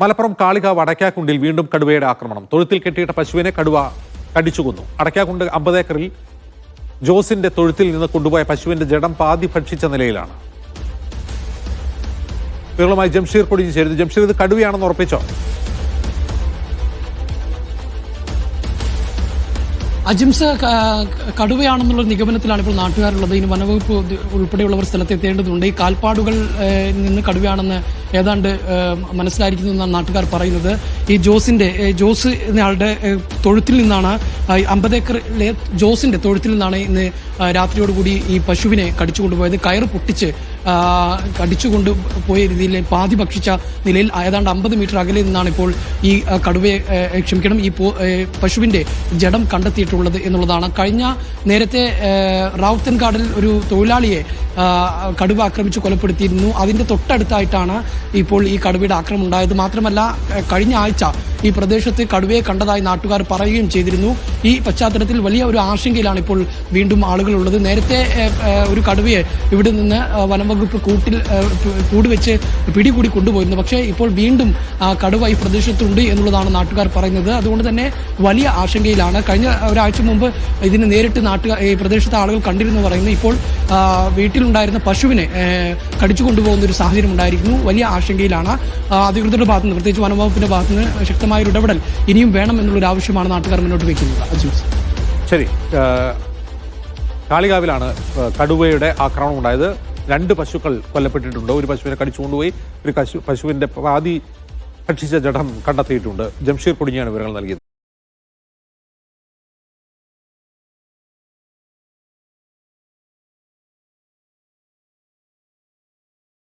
മലപ്പുറം കാളികാവ് അടയ്ക്കാക്കുണ്ടിൽ വീണ്ടും കടുവയുടെ ആക്രമണം. തൊഴുത്തിൽ കെട്ടിയിട്ട പശുവിനെ കടുവ കടിച്ചു കൊന്നു. അടയ്ക്കാക്കുണ്ട് അമ്പത് ഏക്കറിൽ ജോസിന്റെ തൊഴുത്തിൽ നിന്ന് കൊണ്ടുപോയ പശുവിന്റെ ജഡം പാതി ഭക്ഷിച്ച നിലയിലാണ്. വിവരങ്ങളുമായി ജംഷീർ കൊടിഞ്ഞു ചേരുന്നു. ജംഷീർ ഇത് കടുവയാണെന്ന് ഉറപ്പിച്ചോ? അജിംസ് കടുവയാണെന്നുള്ള നിഗമനത്തിലാണ് ഇപ്പോൾ നാട്ടുകാരുള്ളത്. ഇനി വനവകുപ്പ് ഉൾപ്പെടെയുള്ളവർ സ്ഥലത്ത് എത്തേണ്ടതുണ്ട്. ഈ കാൽപ്പാടുകൾ നിന്ന് കടുവയാണെന്ന് ഏതാണ്ട് ഏഹ്, മനസ്സിലായിരിക്കുന്നു എന്നാണ് നാട്ടുകാർ പറയുന്നത്. ഈ ജോസിന്റെ ജോസ് എന്നയാളുടെ തൊഴുത്തിൽ നിന്നാണ് അമ്പത് ഏക്കറിലെ ജോസിന്റെ തൊഴുത്തിൽ നിന്നാണ് ഇന്ന് രാത്രിയോടുകൂടി ഈ പശുവിനെ കടിച്ചു കൊണ്ടുപോയത് കയറ് പൊട്ടിച്ച് കടിച്ചുകൊണ്ട് പോയ രീതിയിൽ പാതി ഭക്ഷിച്ച നിലയിൽ ഏതാണ്ട് അമ്പത് മീറ്റർ അകലെ നിന്നാണ് ഇപ്പോൾ ഈ കടുവയെ ക്ഷമിക്കണം ഈ പശുവിന്റെ ജഡം കണ്ടെത്തിയിട്ടുള്ളത് എന്നുള്ളതാണ്. കഴിഞ്ഞ നേരത്തെ റാവുത്തൻകാടിൽ ഒരു തൊഴിലാളിയെ കടുവ ആക്രമിച്ച് കൊലപ്പെടുത്തിയിരുന്നു. അതിന്റെ തൊട്ടടുത്തായിട്ടാണ് ഇപ്പോൾ ഈ കടുവയുടെ ആക്രമണം ഉണ്ടായത് മാത്രമല്ല കഴിഞ്ഞ ആഴ്ച ഈ പ്രദേശത്ത് കടുവയെ കണ്ടതായി നാട്ടുകാർ പറയുകയും ചെയ്തിരുന്നു. ഈ പശ്ചാത്തലത്തിൽ വലിയ ഒരു ആശങ്കയിലാണ് ഇപ്പോൾ വീണ്ടും ആളുകളുള്ളത്. നേരത്തെ ഒരു കടുവയെ ഇവിടെ നിന്ന് വനംവകുപ്പ് കൂട്ടിൽ കൂടുവെച്ച് പിടികൂടി കൊണ്ടുപോയിരുന്നു. പക്ഷേ ഇപ്പോൾ വീണ്ടും കടുവ ഈ പ്രദേശത്തുണ്ട് എന്നുള്ളതാണ് നാട്ടുകാർ പറയുന്നത്. അതുകൊണ്ട് തന്നെ വലിയ ആശങ്കയിലാണ്. കഴിഞ്ഞ ഒരാഴ്ച മുമ്പ് ഇതിന് നേരിട്ട് നാട്ടുകാർ ഈ പ്രദേശത്തെ ആളുകൾ കണ്ടിരുന്നു പറയുന്നു ഇപ്പോൾ വീട്ടിലുണ്ടായിരുന്ന പശുവിനെ കടിച്ചു കൊണ്ടുപോകുന്ന ഒരു സാഹചര്യം ഉണ്ടായിരിക്കുന്നു. വലിയ ആശങ്കയിലാണ്. അധികൃതരുടെ ഭാഗത്തുനിന്ന് പ്രത്യേകിച്ച് വനംവകുപ്പിന്റെ ഭാഗത്തുനിന്ന് ശക്തമായ ഒരു ഇടപെടൽ ഇനിയും വേണം എന്നുള്ളൊരു ആവശ്യമാണ് നാട്ടുകാർ മുന്നോട്ട് വയ്ക്കുന്നത്. ശരി കാളികാവിലാണ് കടുവയുടെ ആക്രമണം ഉണ്ടായത് രണ്ട് പശുക്കൾ കൊല്ലപ്പെട്ടിട്ടുണ്ട്. ഒരു പശുവിനെ കടിച്ചുകൊണ്ടുപോയി ഒരു പശു പശുവിന്റെ പാതി ഭക്ഷിച്ച ജഡം കണ്ടെത്തിയിട്ടുണ്ട്. ജംഷീർ പൊടിഞ്ഞാണ് വിവരങ്ങൾ നൽകിയത്.